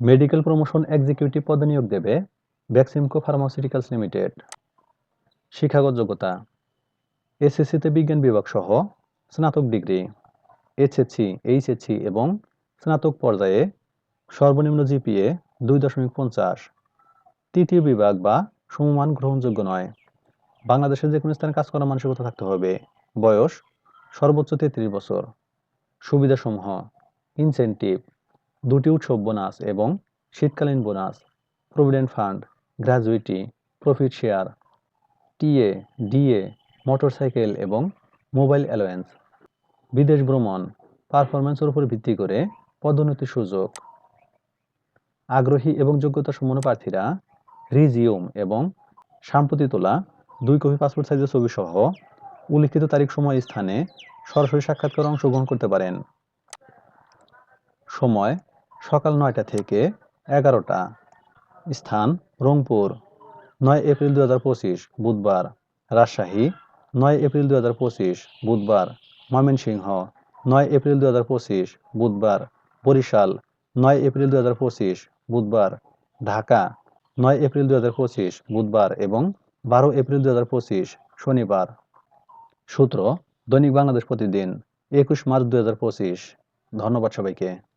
Medical promotion executive পদে নিয়োগ দেবে ভ্যাক্সিমকো ফার্মাসিউটিক্যালস লিমিটেড। শিক্ষাগত যোগ্যতা, এসএসসিতে বিজ্ঞান বিভাগ সহ স্নাতক ডিগ্রি, এইচএসসি এইচএসসি এবং স্নাতক পর্যায়ে সর্বনিম্ন জিপিএ দুই দশমিক পঞ্চাশ। তৃতীয় বিভাগ বা সমমান গ্রহণযোগ্য নয়। বাংলাদেশের যে কোনো স্থানে কাজ করার মানসিকতা থাকতে হবে। বয়স সর্বোচ্চ তেত্রিশ বছর। সুবিধাসমূহ ইনসেনটিভ দুটি উৎসব বোনাস এবং শীতকালীন bonus provident fund gratuity profit share TA DA motorcycle এবং মোবাইল অ্যালোয়েন্স বিদেশ ভ্রমণ পারফরম্যান্সের উপর ভিত্তি করে পদোন্নতির সুযোগ। আগ্রহী এবং যোগ্যতা সম্পন্ন প্রার্থীরা রিজিউম এবং সাম্প্রতি তোলা দুই কপি পাসপোর্ট সাইজের ছবি সহ উল্লিখিত তারিখ, সময়, স্থানে সরাসরি সাক্ষাৎকারে অংশগ্রহণ করতে পারেন। সময় সকাল নয়টা থেকে এগারোটা স্থান, রংপুর। নয় এপ্রিল দু হাজার পঁচিশ, বুধবার। রাজশাহী। নয় এপ্রিল দু হাজার পঁচিশ, বুধবার। ময়মনসিংহ। নয় এপ্রিল দু হাজার পঁচিশ, বুধবার। বরিশাল। নয় এপ্রিল দু হাজার পঁচিশ, বুধবার। ঢাকা। নয় এপ্রিল দু পঁচিশ, বুধবার এবং বারো এপ্রিল দু হাজার পঁচিশ, শনিবার। সূত্র, দৈনিক বাংলাদেশ প্রতিদিন, একুশ মার্চ দু হাজার পঁচিশ। ধন্যবাদ সবাইকে।